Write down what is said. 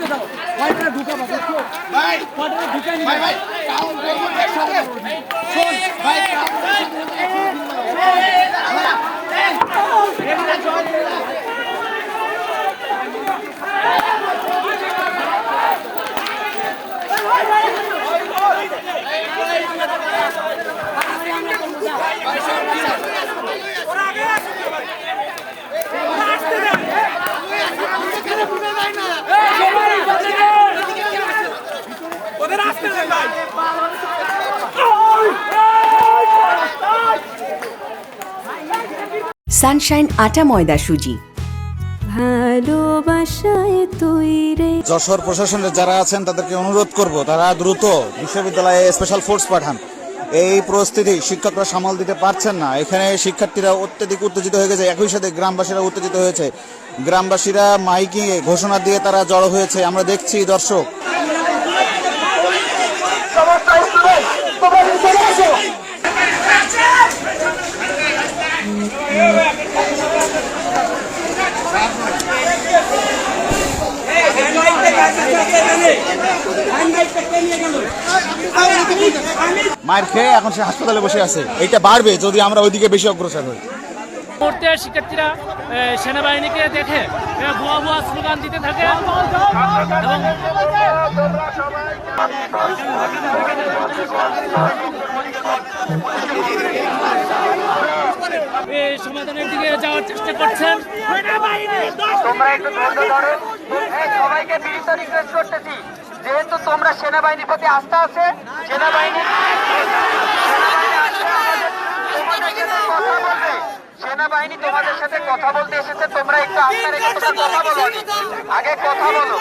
ঢুকতে দাও কয়টা ঢুকাবো? দেখো। ভাই কয়টা ঢুকাই ভাই ভাই কাউন্ট করব একসাথে শোন ভাই সানশাইন আটা ময়দা সুজি। ভালোবাসায় তৈরে যশোর প্রশাসনের যারা আছেন তাদেরকে অনুরোধ করব তারা দ্রুত বিশ্ববিদ্যালয়ে স্পেশাল ফোর্স পাঠান। এই পরিস্থিতি শিক্ষকরা সামাল দিতে পারছেন না। এখানে শিক্ষার্থীরা অত্যধিক উত্তেজিত হয়ে গেছে। একই সাথে গ্রামবাসীরা উত্তেজিত হয়েছে। গ্রামবাসীরা মাইকিং এ ঘোষণা দিয়ে তারা জড়ো হয়েছে। আমরা দেখছি দর্শক। মায়ের খেয়ে এখন সে হাসপাতালে বসে আছে। এইটা বাড়বে যদি আমরা ওইদিকে বেশি অগ্রসর হই। মুহূর্তে শিক্ষার্থীরা সেনাবাহিনীকে দেখে ভুয়া ভুয়া স্লোগান দিতে থাকে এবং সমাধানের দিকে যাওয়ার চেষ্টা করছেন। তোমরা একটু ধরো। সবাইকে করতেছি। যেহেতু তোমরা সেনাবাহিনীর প্রতি আস্থা আছে, সেনাবাহিনী কথা সেনাবাহিনী তোমাদের সাথে কথা বলতে এসেছে, তোমরা একটু আস্থা রেখে কথা বলো। আগে কথা বলো।